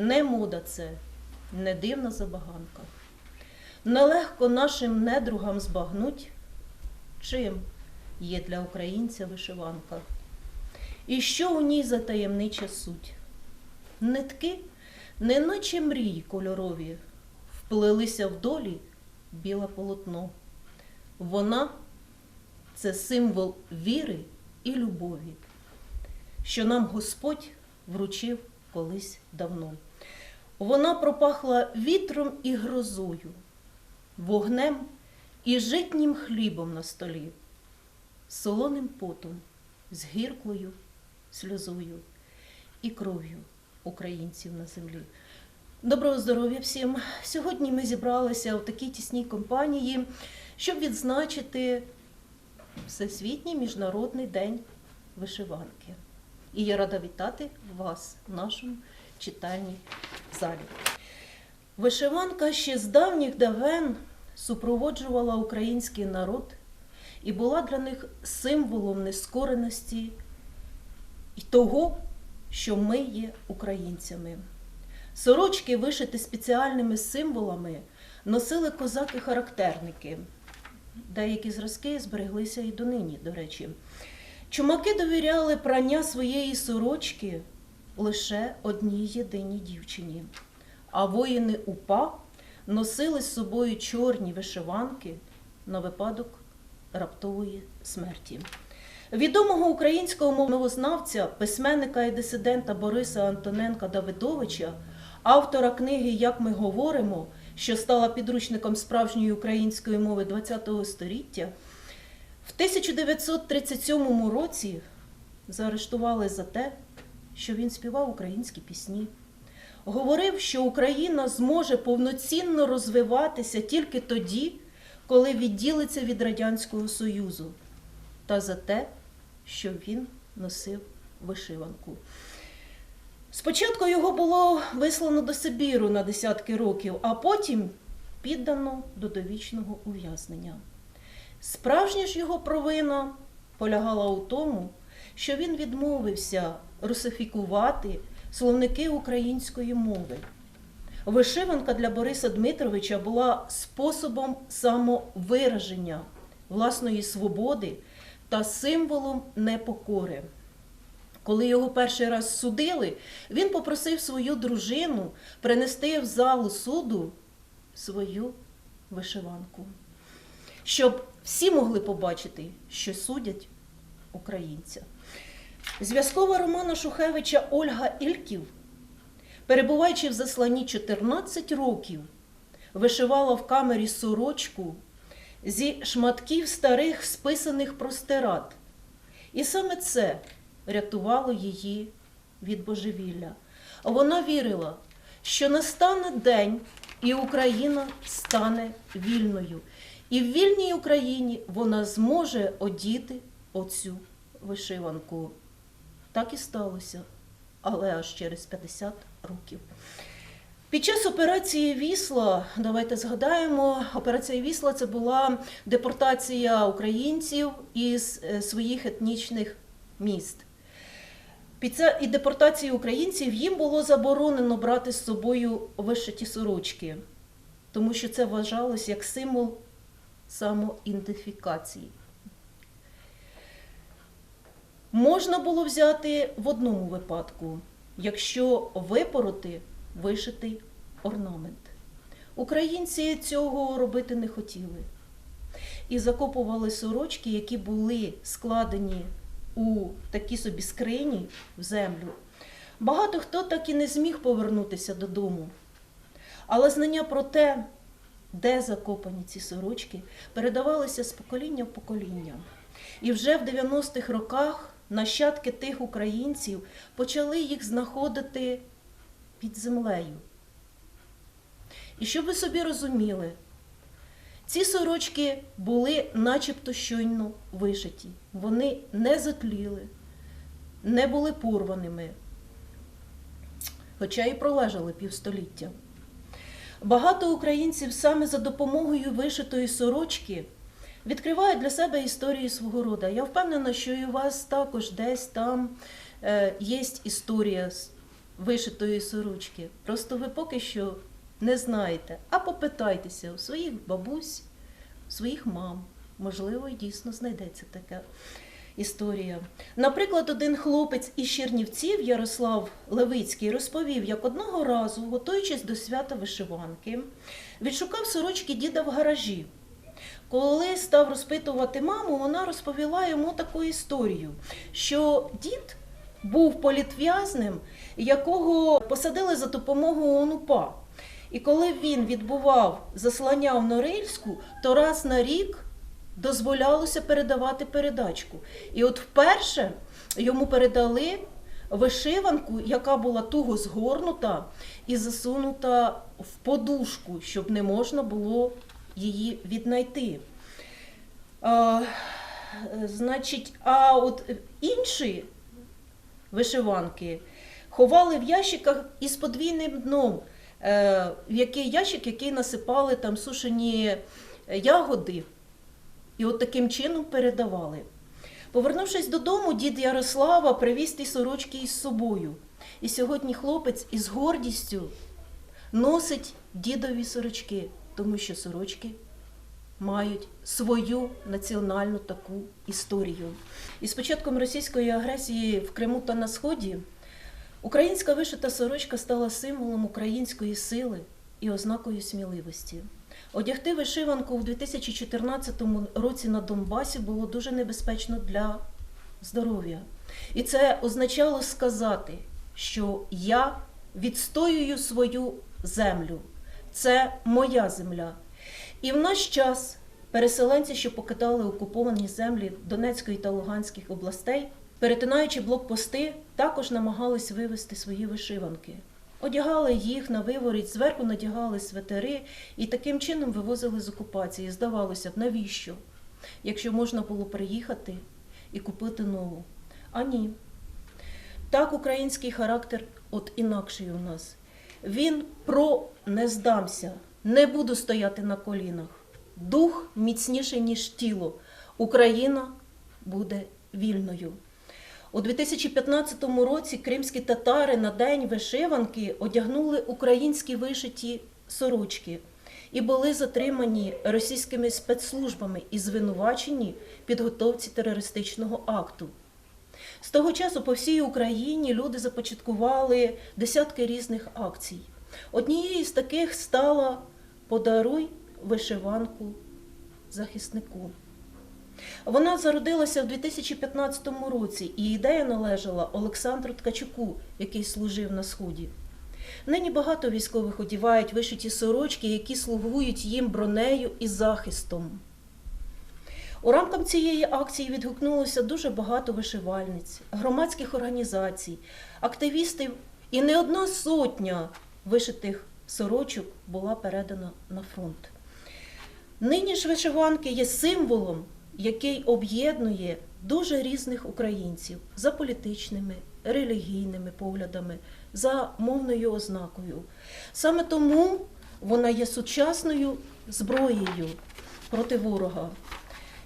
Не мода це, не дивна забаганка. Нелегко нашим недругам збагнуть, чим є для українця вишиванка. І що у ній за таємнича суть? Нитки, неначе мрії кольорові, вплелися в долі біле полотно. Вона це символ віри і любові, що нам Господь вручив колись давно. Вона пропахла вітром і грозою, вогнем і житнім хлібом на столі, солоним потом, з гіркою сльозою і кров'ю українців на землі. Доброго здоров'я всім! Сьогодні ми зібралися в такій тісній компанії, щоб відзначити Всесвітній міжнародний день вишиванки. І я рада вітати вас нашому читальній залі. Вишиванка ще з давніх давен супроводжувала український народ і була для них символом нескореності і того, що ми є українцями. Сорочки, вишиті спеціальними символами, носили козаки-характерники. Деякі зразки збереглися і донині, до речі. Чумаки довіряли прання своєї сорочки лише одній єдиній дівчині, а воїни УПА носили з собою чорні вишиванки на випадок раптової смерті. Відомого українського мовознавця, письменника і дисидента Бориса Антоненка Давидовича, автора книги Як ми говоримо, що стала підручником справжньої української мови ХХ століття, в 1937 році заарештували за те, що він співав українські пісні. Говорив, що Україна зможе повноцінно розвиватися тільки тоді, коли відділиться від Радянського Союзу, та за те, що він носив вишиванку. Спочатку його було вислано до Сибіру на десятки років, а потім піддано до довічного ув'язнення. Справжня ж його провина полягала у тому, що він відмовився русифікувати словники української мови. Вишиванка для Бориса Дмитровича була способом самовираження власної свободи та символом непокори. Коли його перший раз судили, він попросив свою дружину принести в залу суду свою вишиванку, щоб всі могли побачити, що судять українця. Зв'язкова Романа Шухевича Ольга Ільків, перебуваючи в засланні 14 років, вишивала в камері сорочку зі шматків старих списаних простират. І саме це рятувало її від божевілля. Вона вірила, що настане день, і Україна стане вільною. І в вільній Україні вона зможе одіти оцю вишиванку. Так і сталося, але аж через 50 років. Під час операції Вісла, давайте згадаємо, операція Вісла це була депортація українців із е, своїх етнічних міст. Під це і депортації українців їм було заборонено брати з собою вишиті сорочки, тому що це вважалось як символ самоідентифікації. Можна було взяти в одному випадку, якщо випороти вишитий орнамент. Українці цього робити не хотіли. І закопували сорочки, які були складені у такі собі скрині в землю. Багато хто так і не зміг повернутися додому. Але знання про те, де закопані ці сорочки, передавалися з покоління в покоління. І вже в 90-х роках нащадки тих українців почали їх знаходити під землею. І щоб ви собі розуміли, ці сорочки були начебто щойно вишиті. Вони не затліли, не були порваними, хоча і пролежали півстоліття. Багато українців саме за допомогою вишитої сорочки відкривають для себе історію свого роду. Я впевнена, що і у вас також десь там е, є історія вишитої сорочки. Просто ви поки що не знаєте. А попитайтеся у своїх бабусь, у своїх мам. Можливо, і дійсно знайдеться така історія. Наприклад, один хлопець із Чернівців, Ярослав Левицький, розповів, як одного разу, готуючись до свята вишиванки, відшукав сорочки діда в гаражі. Коли став розпитувати маму, вона розповіла йому таку історію, що дід був політв'язним, якого посадили за допомогою ОНУПА. І коли він відбував заслання в Норильську, то раз на рік дозволялося передавати передачку. І от вперше йому передали вишиванку, яка була туго згорнута і засунута в подушку, щоб не можна було її віднайти. А, значить, а от інші вишиванки ховали в ящиках із подвійним дном, е, в який ящик, який насипали там сушені ягоди, і от таким чином передавали. Повернувшись додому, дід Ярослава привіз ті сорочки із собою. І сьогодні хлопець із гордістю носить дідові сорочки, тому що сорочки мають свою національну таку історію. І з початком російської агресії в Криму та на Сході українська вишита сорочка стала символом української сили і ознакою сміливості. Одягти вишиванку в 2014 році на Донбасі було дуже небезпечно для здоров'я. І це означало сказати, що я відстоюю свою землю. Це моя земля. І в наш час переселенці, що покидали окуповані землі Донецької та Луганських областей, перетинаючи блокпости, також намагались вивезти свої вишиванки. Одягали їх на виворіт, зверху надягали светери і таким чином вивозили з окупації. Здавалося б, навіщо? Якщо можна було приїхати і купити нову. А ні. Так український характер от інакший у нас. Він про не здамся, не буду стояти на колінах. Дух міцніший, ніж тіло. Україна буде вільною. У 2015 році кримські татари на день вишиванки одягнули українські вишиті сорочки і були затримані російськими спецслужбами і звинувачені підготовці терористичного акту. З того часу по всій Україні люди започаткували десятки різних акцій. Однією з таких стала Подаруй вишиванку захиснику. Вона зародилася в 2015 році, і ідея належала Олександру Ткачуку, який служив на Сході. Нині багато військових одівають вишиті сорочки, які слугують їм бронею і захистом. У рамках цієї акції відгукнулося дуже багато вишивальниць, громадських організацій, активістів, і не одна сотня вишитих сорочок була передана на фронт. Нині ж вишиванки є символом, який об'єднує дуже різних українців за політичними, релігійними поглядами, за мовною ознакою. Саме тому вона є сучасною зброєю проти ворога.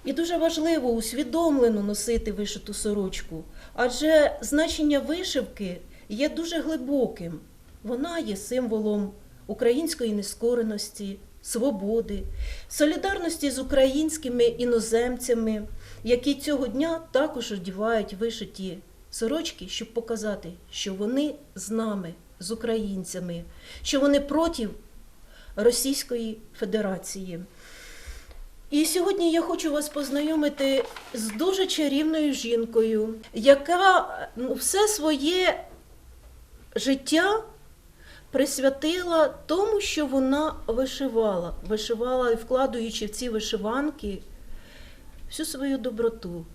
І дуже важливо усвідомлено носити вишиту сорочку, адже значення вишивки є дуже глибоким. Вона є символом української нескореності, свободи, солідарності з українськими іноземцями, які цього дня також одівають вишиті сорочки, щоб показати, що вони з нами, з українцями, що вони проти Російської Федерації. І сьогодні я хочу вас познайомити з дуже чарівною жінкою, яка ну, все своє життя присвятила тому, що вона вишивала, вишивала і вкладаючи в ці вишиванки всю свою доброту,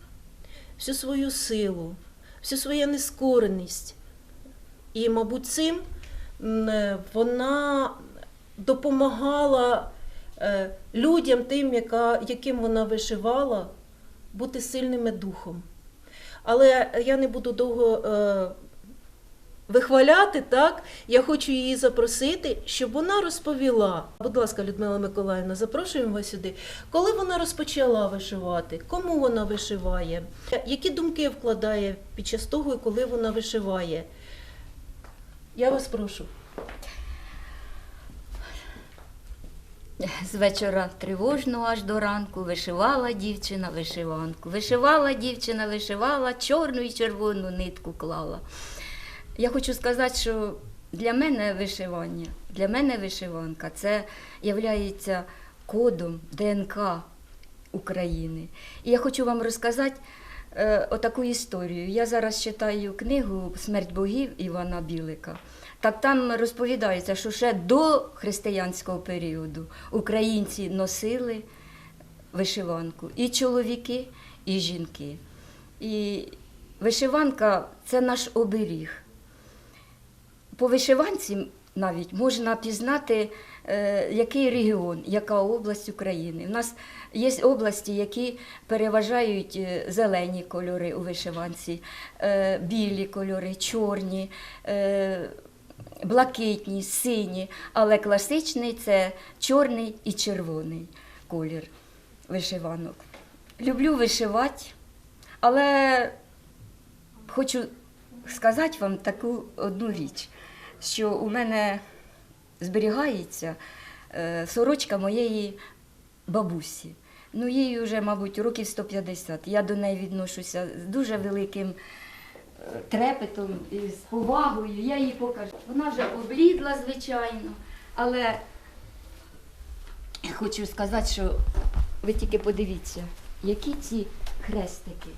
всю свою силу, всю свою нескореність. І, мабуть, цим вона допомагала людям, тим, яка, яким вона вишивала, бути сильними духом. Але я не буду довго е, вихваляти, так? Я хочу її запросити, щоб вона розповіла. Будь ласка, Людмила Миколаївна, запрошуємо вас сюди. Коли вона розпочала вишивати, кому вона вишиває, які думки вкладає під час того, коли вона вишиває? Я вас прошу. З вечора тривожного аж до ранку вишивала дівчина вишиванку. Вишивала дівчина, вишивала, чорну і червону нитку клала. Я хочу сказати, що для мене вишивання, для мене вишиванка це є кодом ДНК України. І я хочу вам розказати е, отаку історію. Я зараз читаю книгу Смерть богів Івана Білика. Так там розповідається, що ще до християнського періоду українці носили вишиванку і чоловіки, і жінки. І вишиванка це наш оберіг. По вишиванці навіть можна пізнати, е, який регіон, яка область України. У нас є області, які переважають е, зелені кольори у вишиванці, е, білі кольори, чорні, блакитні, сині, але класичний це чорний і червоний колір вишиванок. Люблю вишивати, але хочу сказати вам таку одну річ, що у мене зберігається е, сорочка моєї бабусі. Ну, їй вже, мабуть, років 150. Я до неї відношуся з дуже великим трепетом і з повагою. Я їй покажу. Вона вже облідла, звичайно, але хочу сказати, що ви тільки подивіться, які ці хрестики.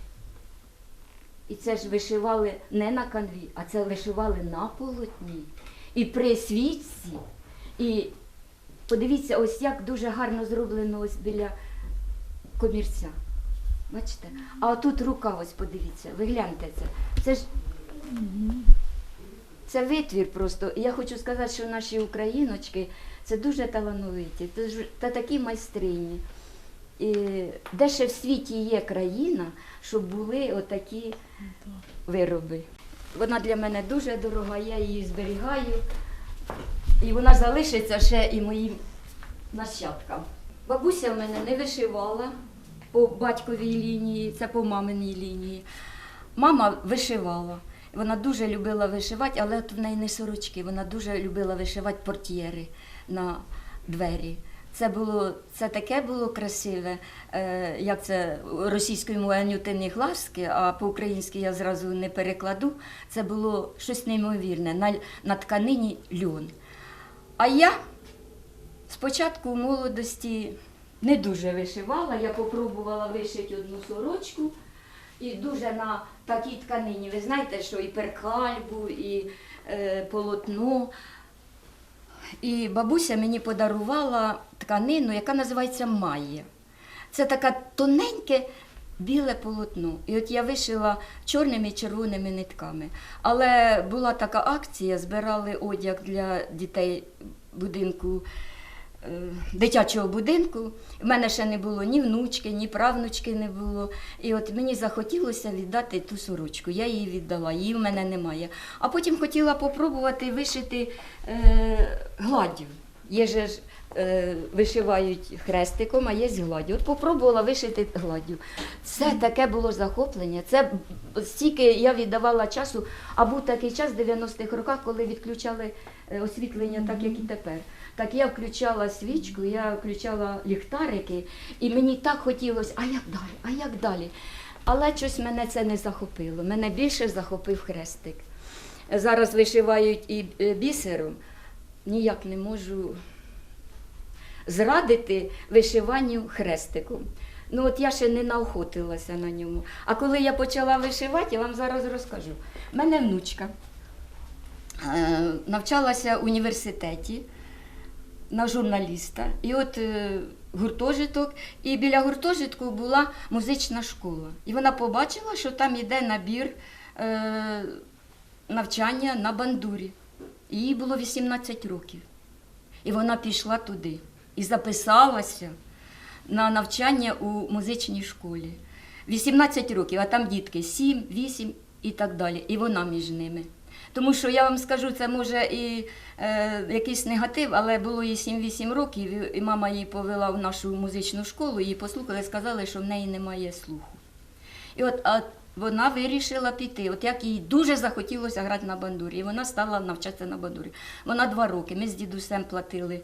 І це ж вишивали не на канві, а це вишивали на полотні. І при свічці. І подивіться, ось як дуже гарно зроблено ось біля комірця. Бачите? А тут рука, ось подивіться, ви гляньте це. Це ж це витвір просто. Я хочу сказати, що наші україночки це дуже талановиті, та такі майстрині. І де ще в світі є країна, щоб були отакі вироби. Вона для мене дуже дорога, я її зберігаю. І вона залишиться ще і моїм нащадкам. Бабуся в мене не вишивала по батьковій лінії, це по маминій лінії. Мама вишивала. Вона дуже любила вишивати, але от в неї не сорочки. Вона дуже любила вишивати портьєри на двері. Це було це таке було красиве, е, як це російською мовою нютини глазки, а по-українськи я зразу не перекладу. Це було щось неймовірне на, на тканині льон. А я спочатку молодості не дуже вишивала. Я попробувала вишити одну сорочку і дуже на такій тканині. Ви знаєте, що і перкальбу, і е, полотно. І бабуся мені подарувала тканину, яка називається Майя. Це таке тоненьке біле полотно. І от я вишила чорними і червоними нитками. Але була така акція, збирали одяг для дітей будинку. Е, Дитячого будинку. У мене ще не було ні внучки, ні правнучки не було. І от мені захотілося віддати ту сорочку. Я її віддала, її в мене немає. А потім хотіла попробувати вишити е, гладдю. Є ж е, вишивають хрестиком, а є з гладдю. От попробувала вишити гладдю. Це таке було захоплення. Це стільки я віддавала часу, а був такий час в 90-х роках, коли відключали е, освітлення, так як і тепер. Так я включала свічку, я включала ліхтарики, і мені так хотілося, а як далі, а як далі? Але щось мене це не захопило. Мене більше захопив хрестик. Зараз вишивають і е, бісером. Ніяк не можу зрадити вишиванню хрестиком. Ну от я ще не наохотилася на ньому. А коли я почала вишивати, я вам зараз розкажу. У мене внучка е, навчалася в університеті на журналіста. І от е, гуртожиток, і біля гуртожитку була музична школа. І вона побачила, що там йде набір е, навчання на бандурі. Їй було 18 років. І вона пішла туди і записалася на навчання у музичній школі. 18 років, а там дітки 7, 8 і так далі. І вона між ними. Тому що я вам скажу, це може і е, якийсь негатив, але було їй 7-8 років, і- мама її повела в нашу музичну школу, її послухали, сказали, що в неї немає слуху. І от а вона вирішила піти. От як їй дуже захотілося грати на бандурі. І вона стала навчатися на бандурі. Вона два роки. Ми з дідусем платили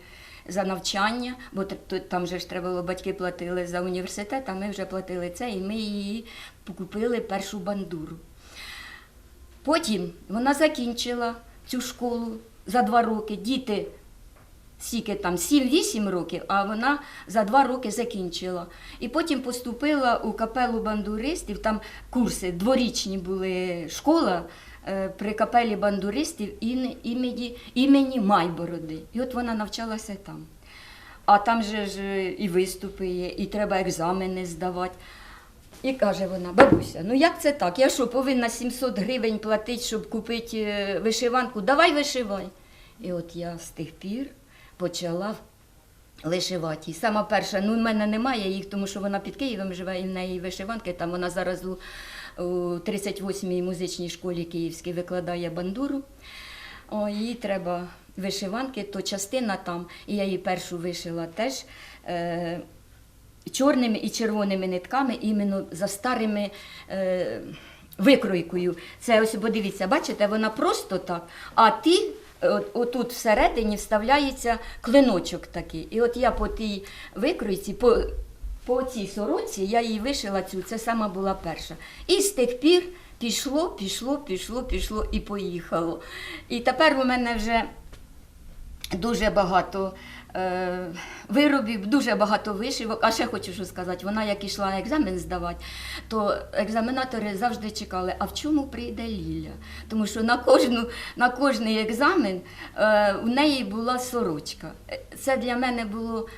за навчання, бо там же ж треба було, батьки платили за університет, а ми вже платили це, і ми її купили першу бандуру. Потім вона закінчила цю школу за два роки. Діти скільки там 7-8 років, а вона за два роки закінчила. І потім поступила у капелу бандуристів, там курси дворічні були школа е, при капелі бандуристів імені, імені Майбороди. І от вона навчалася там. А там же ж і виступи є, і треба екзамени здавати. І каже вона, бабуся, ну як це так? Я що, повинна 700 гривень платити, щоб купити е, вишиванку? Давай вишивай. І от я з тих пір почала вишивати. І сама перша, ну в мене немає їх, тому що вона під Києвом живе, і в неї вишиванки. Там вона зараз у, у 38-й музичній школі Київській викладає бандуру. О, їй треба вишиванки, то частина там, і я її першу вишила теж. Е, чорними і червоними нитками, іменно за старими е, викройкою. Це ось подивіться, бачите, вона просто так. А ті, от, отут всередині вставляється клиночок такий. І от я по тій викройці, по, по цій сороці, я її вишила цю, це сама була перша. І з тих пір пішло, пішло, пішло, пішло і поїхало. І тепер у мене вже дуже багато е, виробів, дуже багато вишивок. А ще хочу що сказати, вона як ішла екзамен здавати, то екзаменатори завжди чекали, а в чому прийде Ліля? Тому що на кожну, на кожний екзамен е, у неї була сорочка. Е, Це для мене було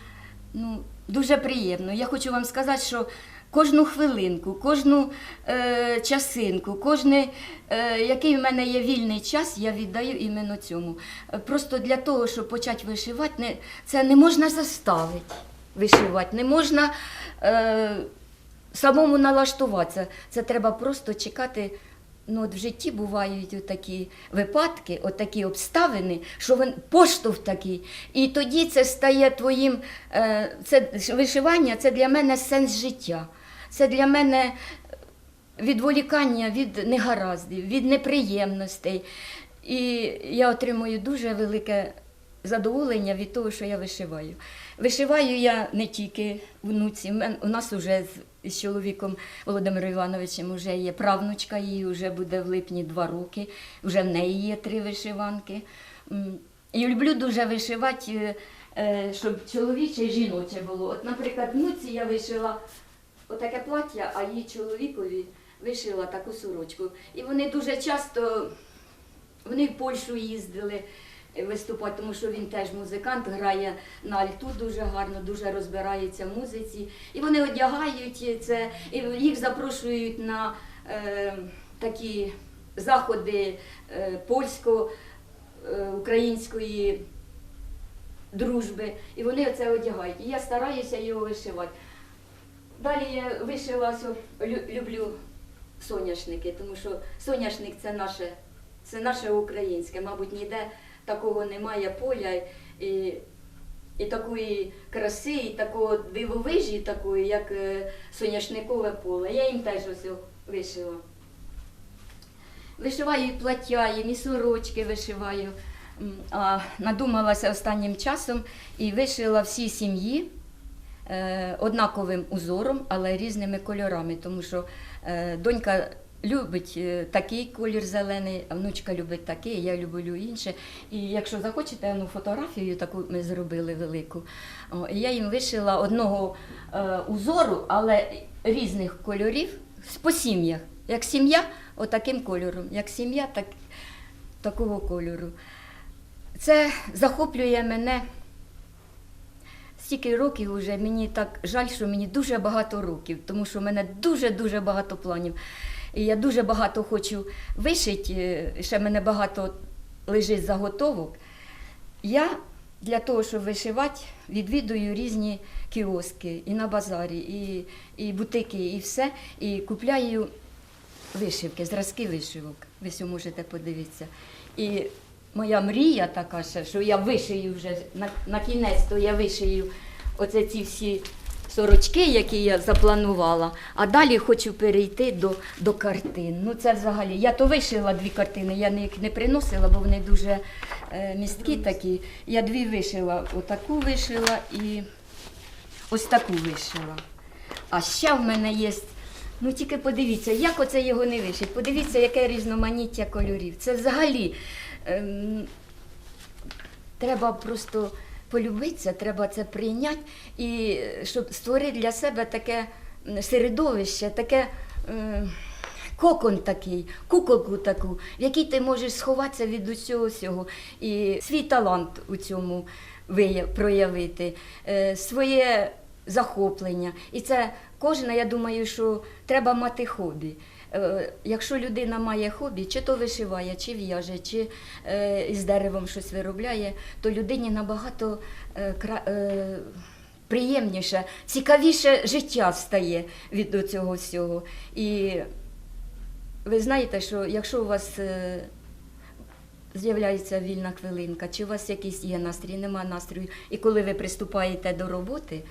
ну, дуже приємно. Я хочу вам сказати, що кожну хвилинку, кожну е, часинку, кожний, е, який в мене є вільний час, я віддаю іменно цьому. Просто для того, щоб почати вишивати, не, це не можна заставити вишивати, не можна е, самому налаштуватися. Це треба просто чекати. Ну, от в житті бувають такі випадки, такі обставини, що він поштовх такий. І тоді це стає твоїм, е, це вишивання це для мене сенс життя. Це для мене відволікання від негараздів, від неприємностей. І я отримую дуже велике задоволення від того, що я вишиваю. Вишиваю я не тільки внуці. У нас вже з, чоловіком Володимиром Івановичем вже є правнучка, їй вже буде в липні два роки, вже в неї є три вишиванки. І люблю дуже вишивати, е, е, щоб чоловіче і жіноче було. От, наприклад, внуці я вишила отаке плаття, а їй чоловікові вишила таку сорочку. І вони дуже часто вони в Польщу їздили е, виступати, тому що він теж музикант, грає на альту дуже гарно, дуже розбирається в музиці. І вони одягають це, і їх запрошують на е, такі заходи е, польсько-української дружби. І вони це одягають. І я стараюся його вишивати. Далі я вишила, лю- люблю соняшники, тому що соняшник це наше, це наше українське. Мабуть, ніде такого немає поля і, і такої краси, і такого дивовижі, такої, як е, соняшникове поле. Я їм теж ось вишила. Вишиваю і плаття, і сорочки вишиваю. А надумалася останнім часом і вишила всі сім'ї однаковим узором, але різними кольорами, тому що е, донька любить е, такий колір зелений, а внучка любить такий, я люблю інше. І якщо захочете, ну, фотографію таку ми зробили велику. Я їм вишила одного е, узору, але різних кольорів по сім'ях. Як сім'я, отаким кольором. Як сім'я, так, такого кольору. Це захоплює мене стільки років вже мені так жаль, що мені дуже багато років, тому що в мене дуже-дуже багато планів. І я дуже багато хочу вишити, е, ще в мене багато лежить заготовок. Я для того, щоб вишивати, відвідую різні кіоски і на базарі, і, і бутики, і все. І купляю вишивки, зразки вишивок. Ви все можете подивитися. І моя мрія така ще, що я вишию вже на, на кінець, то я вишию оце ці всі сорочки, які я запланувала, а далі хочу перейти до, до картин. Ну це взагалі. Я то вишила дві картини, я їх не приносила, бо вони дуже е, місткі такі. Я дві вишила, отаку вишила і ось таку вишила. А ще в мене є. Ну тільки подивіться, як оце його не вишить. Подивіться, яке різноманіття кольорів. Це взагалі ем, треба просто полюбитися, треба це прийняти і е, щоб створити для себе таке середовище, таке. Е, Кокон такий, куколку таку, в якій ти можеш сховатися від усього всього і свій талант у цьому проявити, е, своє захоплення. І це кожна, я думаю, що треба мати хобі. Е, Якщо людина має хобі, чи то вишиває, чи в'яже, чи е, із деревом щось виробляє, то людині набагато е, приємніше, цікавіше життя стає від цього всього. І ви знаєте, що якщо у вас з'являється вільна хвилинка, чи у вас якийсь є настрій, нема настрою, і коли ви приступаєте до роботи,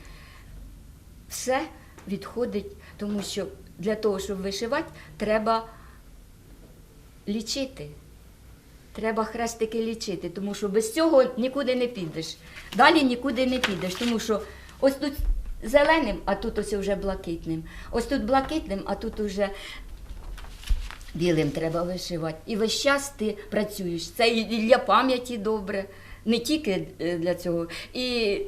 все відходить, тому що для того, щоб вишивати, треба лічити. Треба хрестики лічити, тому що без цього нікуди не підеш. Далі нікуди не підеш, тому що ось тут зеленим, а тут ось вже блакитним. Ось тут блакитним, а тут уже білим треба вишивати. І весь час ти працюєш. Це і для пам'яті добре, не тільки е, для цього, і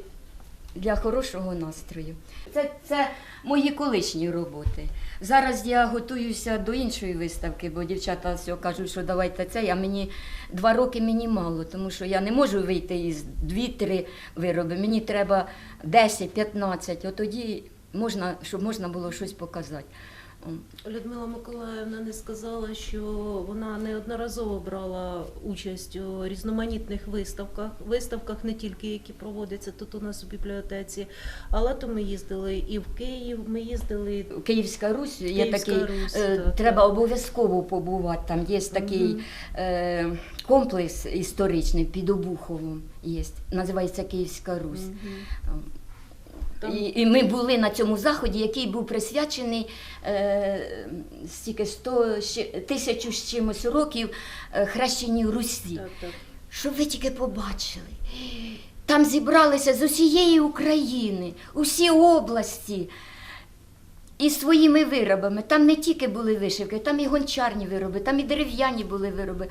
для хорошого настрою. Це, це мої колишні роботи. Зараз я готуюся до іншої виставки, бо дівчата все кажуть, що давайте це. А мені два роки мені мало, тому що я не можу вийти із дві-три вироби. Мені треба 10-15, от тоді можна, щоб можна було щось показати. Людмила Миколаївна не сказала, що вона неодноразово брала участь у різноманітних виставках, виставках не тільки які проводяться тут у нас у бібліотеці, але то ми їздили і в Київ, ми їздили Київська Русь є такий, Русь, е, так, треба так. обов'язково побувати. Там є такий Мгм. е, комплекс історичний під Обуховом. Є, називається Київська Русь. Мгм. Там- І, і ми були на цьому заході, який був присвячений е, стільки 100, ще, тисячу з чимось років е, хрещеній Русі. Так, так. Щоб ви тільки побачили. Там зібралися з усієї України, усі області із своїми виробами. Там не тільки були вишивки, там і гончарні вироби, там і дерев'яні були вироби,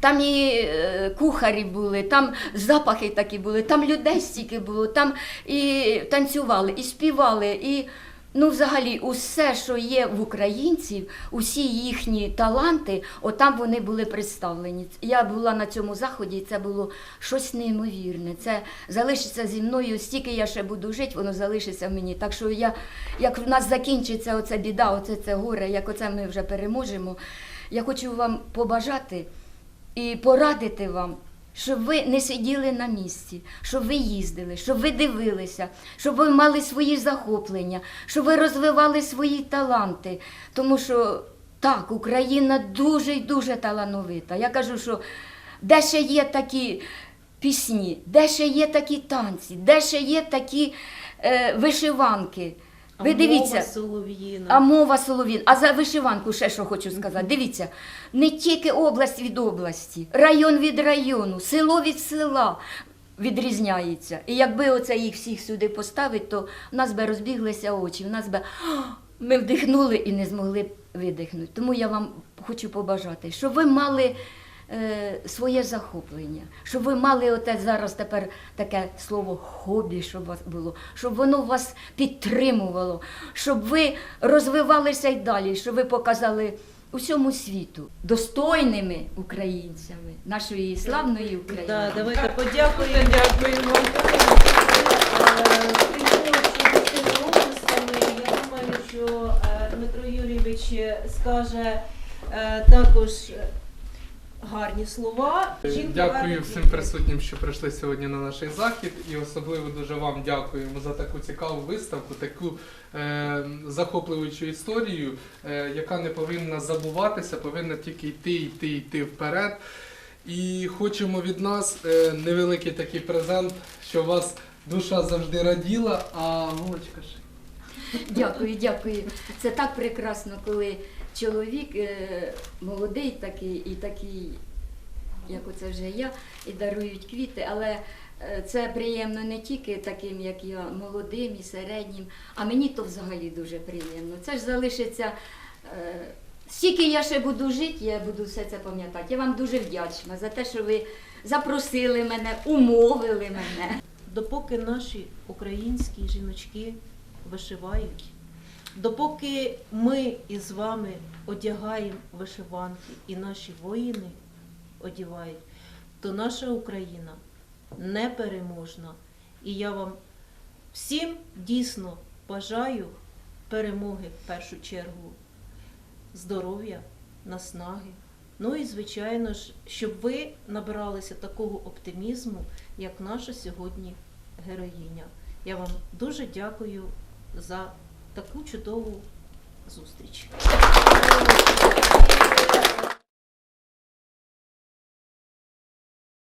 там і е, кухарі були, там запахи такі були, там людей стільки було, там і танцювали, і співали, і ну, взагалі, усе, що є в українців, усі їхні таланти, отам вони були представлені. Я була на цьому заході, і це було щось неймовірне. Це залишиться зі мною, стільки я ще буду жити, воно залишиться в мені. Так що я, як в нас закінчиться оця біда, оце це горе, як оце ми вже переможемо, я хочу вам побажати і порадити вам, щоб ви не сиділи на місці, щоб ви їздили, щоб ви дивилися, щоб ви мали свої захоплення, щоб ви розвивали свої таланти. Тому що так, Україна дуже і дуже талановита. Я кажу, що де ще є такі пісні, де ще є такі танці, де ще є такі е, вишиванки. А Ви дивіться, мова солов'їна. а мова соловін. А за вишиванку ще що хочу сказати. Дивіться, не тільки область від області, район від району, село від села відрізняється. І якби оце їх всіх сюди поставити, то в нас би розбіглися очі, в нас би ми вдихнули і не змогли видихнути. Тому я вам хочу побажати, щоб ви мали. Е, Своє захоплення, щоб ви мали оте зараз тепер таке слово хобі, щоб вас було, щоб воно вас підтримувало, щоб ви розвивалися й далі, щоб ви показали усьому світу достойними українцями нашої славної України. Да, давайте подякуємо. Дякуємо. Я думаю, що е, Дмитро Юрійович скаже е, також е, гарні слова. Жінки Дякую гарні всім присутнім, що прийшли сьогодні на наш захід, і особливо дуже вам дякуємо за таку цікаву виставку, таку е, захопливуючу історію, е, яка не повинна забуватися, повинна тільки йти, йти, йти вперед. І хочемо від нас е, невеликий такий презент, що вас душа завжди раділа, а Волочка ще. Дякую, дякую. Це так прекрасно, коли чоловік е, молодий такий і такий, як оце вже я, і дарують квіти, але е, це приємно не тільки таким, як я, молодим і середнім, а мені то взагалі дуже приємно. Це ж залишиться. е, Стільки я ще буду жити, я буду все це пам'ятати. Я вам дуже вдячна за те, що ви запросили мене, умовили мене. Допоки наші українські жіночки вишивають, допоки ми із вами одягаємо вишиванки і наші воїни одягають, то наша Україна непереможна. І я вам всім дійсно бажаю перемоги в першу чергу, здоров'я, наснаги. Ну і звичайно ж, щоб ви набиралися такого оптимізму, як наша сьогодні героїня. Я вам дуже дякую за таку чудову зустріч.